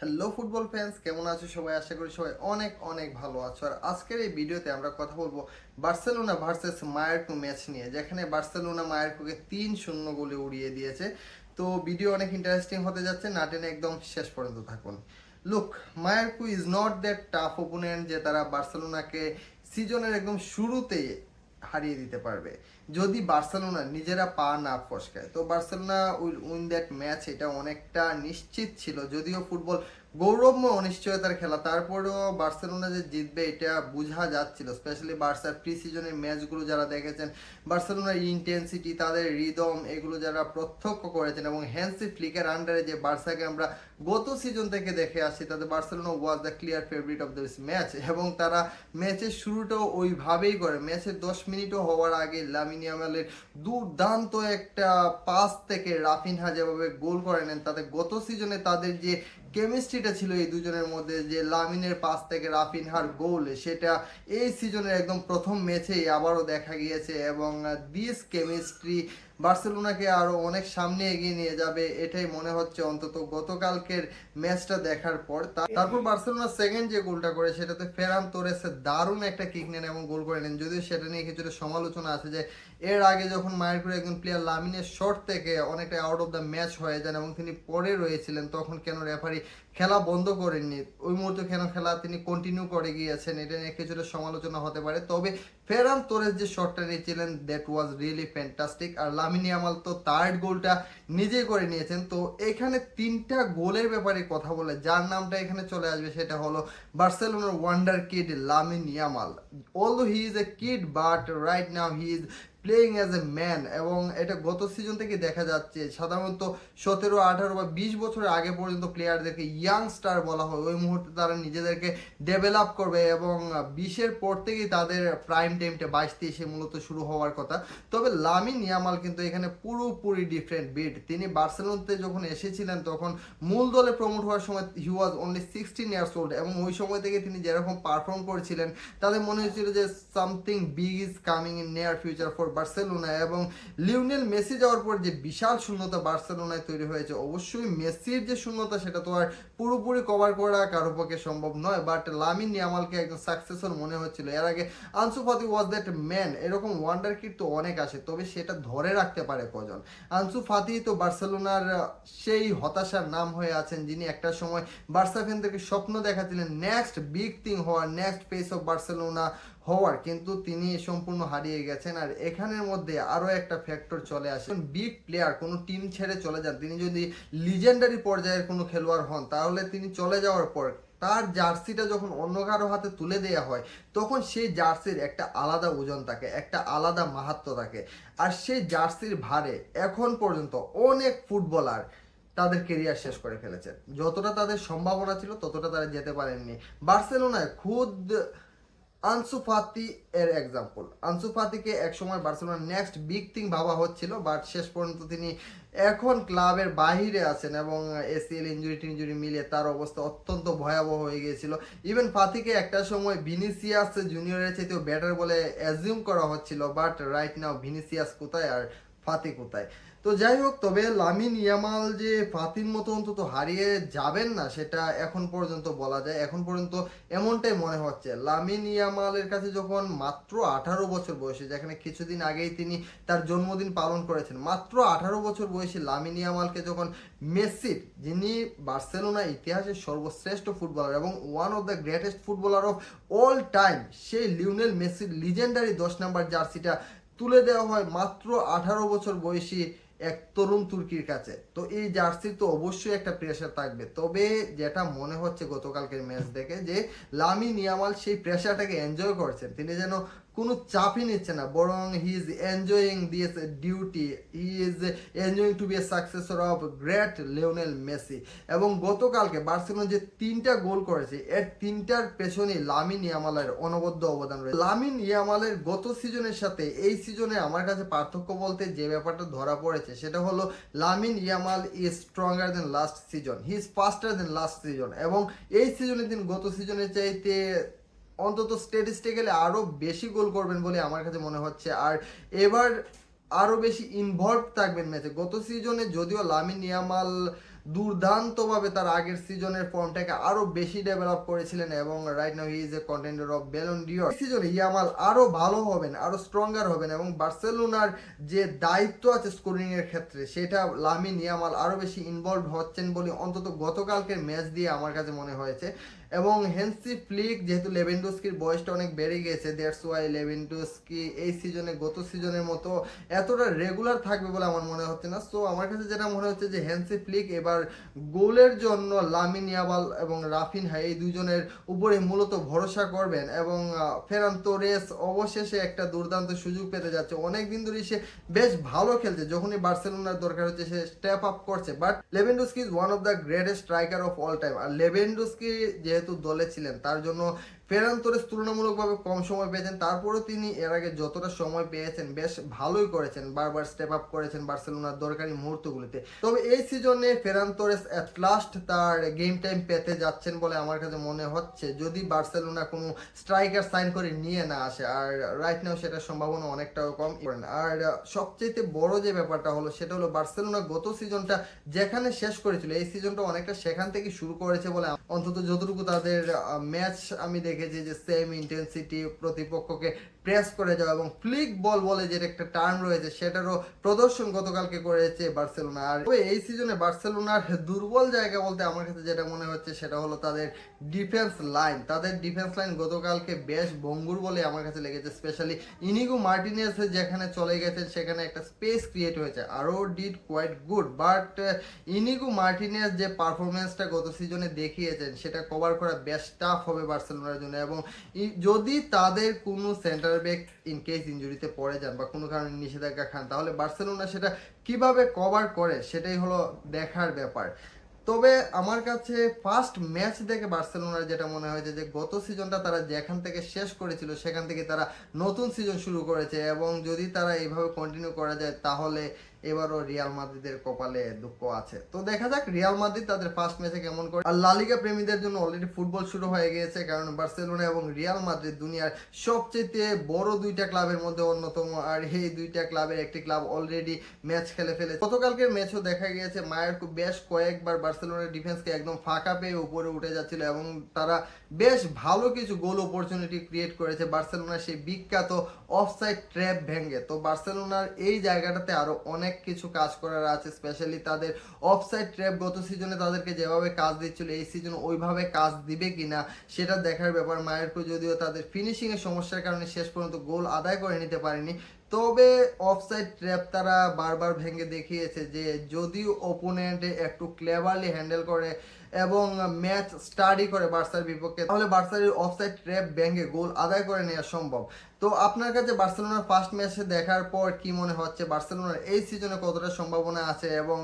Hello football fans কেমন আছো সবাই? আশা করি সবাই অনেক অনেক ভালো আছো। আর আজকের এই ভিডিওতে আমরা কথা বলব বার্সেলোনা ভার্সেস মায়ারকু ম্যাচ নিয়ে, যেখানে বার্সেলোনা মায়ারকুকে তিন শূন্য গোলে উড়িয়ে দিয়েছে। তো ভিডিও অনেক ইন্টারেস্টিং হতে যাচ্ছে, না টেনে একদম শেষ পর্যন্ত থাকুন। Look Mallorca is not that tough opponent যে তারা বার্সেলোনাকে সিজনের একদম শুরুতেই হারিয়ে দিতে পারবে। যদি বার্সেলোনা নিজেরা পা না ফসকায়। তো Barcelona will win that match, এটা অনেকটা নিশ্চিত ছিল। যদিও ফুটবল গৌরবময় অনিশ্চয়তার খেলা। তারপরেও বার্সেলোনা যে জিতবে, এটা বোঝা যাচ্ছিল। স্পেশালি বার্সার প্রি সিজনের ম্যাচগুলো যারা দেখেছেন, বার্সেলোনার ইন্টেন্সিটি তাদের রিদম এগুলো যারা প্রত্যক্ষ করেছেন এবং হ্যান্সি ফ্লিকের আন্ডারে যে বার্সাকে আমরা গত সিজন থেকে দেখে আসছি তাদের Barcelona was the clear favourite of this match এবং তারা ম্যাচের শুরুটাও ওইভাবেই করে। ম্যাচের দশ মিনিটও হওয়ার আগে লামিনিয়ামালের দুর্দান্ত একটা পাস থেকে রাফিনহা যেভাবে গোল করে নেন, তাতে গত সিজনে তাদের যে কেমিস্ট্রিটা ছিল এই দুজনের মধ্যে যে লামিনের পাস থেকে রাফিনহার গোল, সেটা এই সিজনের একদম প্রথম ম্যাচেই আবারও দেখা গিয়েছে এবং দিস কেমিস্ট্রি বার্সেলোনাকে আরও অনেক সামনে এগিয়ে নিয়ে যাবে, এটাই মনে হচ্ছে অন্তত গতকালকের ম্যাচটা দেখার পর। তারপর বার্সেলোনা সেকেন্ড যে গোলটা করে, সেটাতে ফেরান তোরেসে দারুণ একটা কিক নেন এবং গোল করে নেন। যদিও সেটা নিয়ে কিছুটা সমালোচনা আছে যে, এর আগে যখন মায়ের করে একজন প্লেয়ার লামিনের শট থেকে অনেকটা আউট অফ দ্য ম্যাচ হয়ে যান এবং তিনি পরে রয়েছিলেন, তখন কেন রেফারি খেলা বন্ধ করেননি। ওই মুহূর্তে কেন খেলা তিনি কন্টিনিউ করে গিয়েছেন। এটা নিয়ে কিছুটা সমালোচনা হতে পারে। তবে ফেরান তোরেস যে শটটা নিয়েছিলেন দ্যাট ওয়াজ রিয়েলি ফ্যান্টাস্টিক আর লামিনী আমাল তো থার্ড গোলটা নিজেই করে নিয়েছেন। তো এখানে তিনটা গোলের ব্যাপারে কথা বলে, যার নামটা এখানে চলে আসবে সেটা হলো বার্সেলোনার wonder kid Lamine Yamal although he is a kid but right now he is playing as a man এবং এটা গত সিজন থেকে দেখা যাচ্ছে। সাধারণত সতেরো, আঠারো বা বিশ বছরের আগে পর্যন্ত প্লেয়ারদেরকে ইয়াং স্টার বলা হয়। ওই মুহূর্তে তারা নিজেদেরকে ডেভেলপ করবে এবং বিশের পর থেকেই তাদের প্রাইম টাইমটা বাইশ তেইশে মূলত শুরু হওয়ার কথা। তবে লামিন ইয়ামাল কিন্তু এখানে পুরোপুরি ডিফারেন্ট বিট তিনি বার্সেলোনাতে যখন এসেছিলেন, তখন মূল দলে প্রমোট হওয়ার সময় he was only sixteen years old এবং ওই সময় থেকে তিনি যেরকম পারফর্ম করেছিলেন তাদের মনে হয়েছিল যে something big is coming in near future for Barcelona এবং লিওনেল মেসি যাওয়ার পর যে বিশাল শূন্যতা বার্সেলোনায় তৈরি হয়েছে, অবশ্যই মেসির যে শূন্যতা সেটা তো আর পুরোপুরি কভার করা কারও পক্ষে সম্ভব নয় বাট লামিন নিয়ামালকে একজন সাকসেসর মনে হচ্ছিল। এর আগে Ansu Fati was that man এরকম ওয়ান্ডার কিট তো অনেক আসে তবে সেটা ধরে রাখতে পারে কজন? আনসু ফাতি তো বার্সেলোনার সেই হতাশার নাম হয়ে আছেন, যিনি একটা সময় বার্সা ফ্যানদেরকে স্বপ্ন দেখাচ্ছিলেন নেক্সট বিগ থিং হওয়ার নেক্সট ফেস অফ বার্সেলোনা হওয়ার, কিন্তু তিনি সম্পূর্ণ হারিয়ে গেছেন। আর এখানের মধ্যে আরও একটা ফ্যাক্টর চলে আসে। বিগ প্লেয়ার কোনো টিম ছেড়ে চলে যান, তিনি যদি লিজেন্ডারি পর্যায়ের কোনো খেলোয়াড় হন, তাহলে তিনি চলে যাওয়ার পর তার জার্সিটা যখন অন্য কারও হাতে তুলে দেওয়া হয়, তখন সেই জার্সির একটা আলাদা ওজন থাকে, একটা আলাদা মাহাত্ম থাকে। আর সেই জার্সির ভারে এখন পর্যন্ত অনেক ফুটবলার তাদের কেরিয়ার শেষ করে ফেলেছে যতটা তাদের সম্ভাবনা ছিল, ততটা তারা যেতে পারেননি। বার্সেলোনায় খুদ আনসু ফাতি এর এক্সাম্পল আনসুফাতিকে একসময় বার্সেলোনার নেক্সট বিগ থিং ভাবা হচ্ছিল বাট শেষ পর্যন্ত তিনি এখন ক্লাবের বাহিরে আছেন এবং এসিএল ইঞ্জুরি টিঞ্জুরি মিলে তার অবস্থা অত্যন্ত ভয়াবহ হয়ে গিয়েছিল। ইভেন ফাতিকে একটা সময় ভিনিসিয়াস জুনিয়রের চাইতেও ব্যাটার বলে অ্যাজিউম করা হচ্ছিল বাট রাইট নাও ভিনিসিয়াস কোথায়? আর ফাতি কোথায়? তো যাই হোক, তবে লামিন ইয়ামাল যে ফাতির মতো অন্তত হারিয়ে যাবেন না, সেটা এখন পর্যন্ত বলা যায়। এখন পর্যন্ত এমনটাই মনে হচ্ছে। লামিন ইয়ামালের কাছে যখন মাত্র আঠারো বছর বয়সে, যেখানে কিছুদিন আগেই তিনি তার জন্মদিন পালন করেছেন, মাত্র আঠারো বছর বয়সী লামিন ইয়ামালকে যখন মেসির, যিনি বার্সেলোনা ইতিহাসের সর্বশ্রেষ্ঠ ফুটবলার এবং one of the greatest footballer of all time সেই লিওনেল মেসির লিজেন্ডারি দশ নাম্বার জার্সিটা তুলে দেওয়া হয় মাত্র আঠারো বছর বয়সী এক তরুণ তুর্কির কাছে। তো এই জার্সির তো অবশ্যই একটা প্রেশার থাকবে। তবে যেটা মনে হচ্ছে গতকালকের ম্যাচ দেখে যে লামি নিয়ামাল সেই প্রেশারটাকে এনজয় করছেন। তিনি যেন কোনো চাপই নিচ্ছে না, বরং he is enjoying this duty he is enjoying to be a successor of great Lionel Messi এবং গতকালকে বার্সেলোনা যে তিনটা গোল করেছে, এর তিনটার পেছনে লামিন ইয়ামালের অনবদ্য অবদান রয়েছে। লামিন ইয়ামালের গত সিজনের সাথে এই সিজনে আমার কাছে পার্থক্য বলতে যে ব্যাপারটা ধরা পড়েছে, সেটা হলো Lamine Yamal is stronger than last season he is faster than last season এবং এই সিজনে তিনি গত সিজনের চাইতে অন্তত স্ট্যাটিস্টিক্যালি আরও বেশি গোল করবেন বলে আমার কাছে মনে হচ্ছে। আর এবার আরও বেশি ইনভলভ থাকবেন ম্যাচে। গত সিজনে যদিও লামিন ইয়ামাল দুর্দান্তভাবে তার আগের সিজনের ফর্মটাকে আরও বেশি ডেভেলপ করেছিলেন এবং right now he is a contender of Ballon d'Or সিজনে ইয়ামাল আরও ভালো হবেন আরও স্ট্রঙ্গার হবেন এবং বার্সেলোনার যে দায়িত্ব আছে স্কোরিংয়ের ক্ষেত্রে, সেটা লামিন ইয়ামাল আরও বেশি ইনভলভ হচ্ছেন বলে অন্তত গতকালকের ম্যাচ দিয়ে আমার কাছে মনে হয়েছে। এবং হেন্সি ফ্লিক, যেহেতু লেভেন্ডোস্কির বয়সটা অনেক বেড়ে গেছে দ্যাটস ওয়াই লেভেন্ডোস্কি এই সিজনে গত সিজনের মতো এতটা রেগুলার থাকবে বলে আমার মনে হচ্ছে না। সো আমার কাছে যেটা মনে হচ্ছে যে হেন্সি ফ্লিক এবার গোলের জন্য লামিন ইয়াবাল এবং রাফিনহা এই দুজনের উপরে মূলত ভরসা করবেন এবং ফেরান তোরেস অবশেষে একটা দুর্দান্ত সুযোগ পেতে যাচ্ছে। অনেক দিন ধরে সে বেশ ভালো খেলছে, যখনই বার্সেলোনার দরকার হচ্ছে সে স্টেপ আপ করছে। But Lewandowski is one of the greatest striker of all time R Lewandowski যেহেতু দলে ছিলেন, তার জন্য ফেরান তোরেস তুলনামূলকভাবে কম সময় পেয়েছেন। তারপরেও তিনি এর আগে যতটা সময় পেয়েছেন, বেশ ভালোই করেছেন। বারবার স্টেপ আপ করেছেন বার্সেলোনার দরকারি মুহূর্তগুলিতে। তবে এই সিজনে ফেরান তোরেস অ্যাট লাস্ট তার গেম টাইম পেতে যাচ্ছেন বলে আমার কাছে মনে হচ্ছে, যদি বার্সেলোনা কোনো স্ট্রাইকার সাইন করে নিয়ে না আসে। আর রাইট নাও সেটার সম্ভাবনা অনেকটাও কম। করেন আর সবচেয়ে বড় যে ব্যাপারটা হলো, সেটা হলো বার্সেলোনা গত সিজনটা যেখানে শেষ করেছিল, এই সিজনটা অনেকটা সেখান থেকে শুরু করেছে বলে অন্তত যতটুকু তাদের ম্যাচ আমি দেখেছি যে সেম ইন্টেন্সিটি প্রতিপক্ষকে প্রেস করে যাওয়া এবং ফ্লিক বল বলে যে একটা টার্ন রয়েছে, সেটারও প্রদর্শন গতকালকে করেছে বার্সেলোনা। আর এই সিজনে বার্সেলোনার দুর্বল জায়গা বলতে আমার কাছে যেটা মনে হচ্ছে, সেটা হলো তাদের ডিফেন্স লাইন তাদের ডিফেন্স লাইন গতকালকে বেশ ভঙ্গুর বলে আমার কাছে লেগেছে স্পেশালি ইনিগো মার্টিনেস যেখানে চলে গেছেন, সেখানে একটা স্পেস ক্রিয়েট হয়েছে। আরও did quite good but Inigo Martinez যে পারফরমেন্সটা গত সিজনে দেখিয়েছেন, সেটা কভার করা বেশ টাফ হবে বার্সেলোনার জন্য। এবং যদি তাদের কোনো সেন্টার ব্যাক ইন কেস ইঞ্জুরিতে পড়ে যান বা কোনো কারণে নিষেধাজ্ঞা খান, তাহলে বার্সেলোনা সেটা কীভাবে কভার করে সেটাই হলো দেখার ব্যাপার। তবে আমার কাছে ফার্স্ট ম্যাচ দেখে বার্সেলোনার যেটা মনে হয়েছে যে, গত সিজনটা তারা যেখান থেকে শেষ করেছিল সেখান থেকে তারা নতুন সিজন শুরু করেছে এবং যদি তারা এইভাবে কন্টিনিউ করা যায়, তাহলে এবারও রিয়াল মাদ্রিদের কপালে দুঃখ আছে। তো দেখা যাক রিয়াল মাদ্রিদ তাদের ফার্স্ট ম্যাচে কেমন করে আর লালিগা প্রেমীদের জন্য অলরেডি ফুটবল শুরু হয়ে গিয়েছে, কারণ বার্সেলোনা এবং রিয়াল মাদ্রিদ দুনিয়ার সবচেয়ে বড় দুইটা ক্লাবের মধ্যে অন্যতম। আর এই দুইটা ক্লাবের একটি ক্লাব অলরেডি ম্যাচ খেলে ফেলেছে। গতকালকের ম্যাচও দেখা গিয়েছে, মায়ের খুব বেশ কয়েকবার বার্সেলোনার ডিফেন্সকে একদম ফাঁকা পেয়ে উপরে উঠে যাচ্ছিল এবং তারা বেশ ভালো কিছু গোল অপরচুনিটি ক্রিয়েট করেছে। বার্সেলোনার সেই বিখ্যাত অফসাইড ট্র্যাপ ভেঙে। তো বার্সেলোনার এই জায়গাটাতে আরও অনেক কিছু কাজ করার আছে স্পেশালি তাদের অফসাইড ট্র্যাপ গত সিজনে তাদেরকে যেভাবে কাজ দিচ্ছিল, এই সিজনে ওইভাবে কাজ দিবে কিনা সেটা দেখার ব্যাপার। মায়েরকো যদিও তাদের ফিনিশিং এর সমস্যার কারণে শেষ পর্যন্ত গোল আদায় করে নিতে পারেনি, তবে অফসাইড ট্র্যাপ তারা বারবার ভেঙে দেখিয়েছে যে যদিও ওপোনেন্ট একটু ক্লেভারলি হ্যান্ডেল করে এবং ম্যাচ স্টাডি করে বার্সার বিপক্ষে, তাহলে বার্সার অফসাইড ট্র্যাপ ভেঙে গোল আদায় করে নেওয়া সম্ভব। তো আপনার কাছে বার্সেলোনার ফার্স্ট ম্যাচে দেখার পর কি মনে হচ্ছে? বার্সেলোনার এই সিজনে কতটা সম্ভাবনা আছে এবং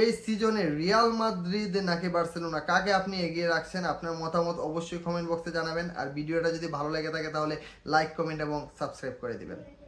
এই সিজনে রিয়াল মাদ্রিদ নাকি বার্সেলোনা? কাকে আপনি এগিয়ে রাখছেন? আপনার মতামত অবশ্যই কমেন্ট বক্সে জানাবেন। আর ভিডিওটা যদি ভালো লেগে থাকে তাহলে লাইক কমেন্ট এবং সাবস্ক্রাইব করে দিবেন।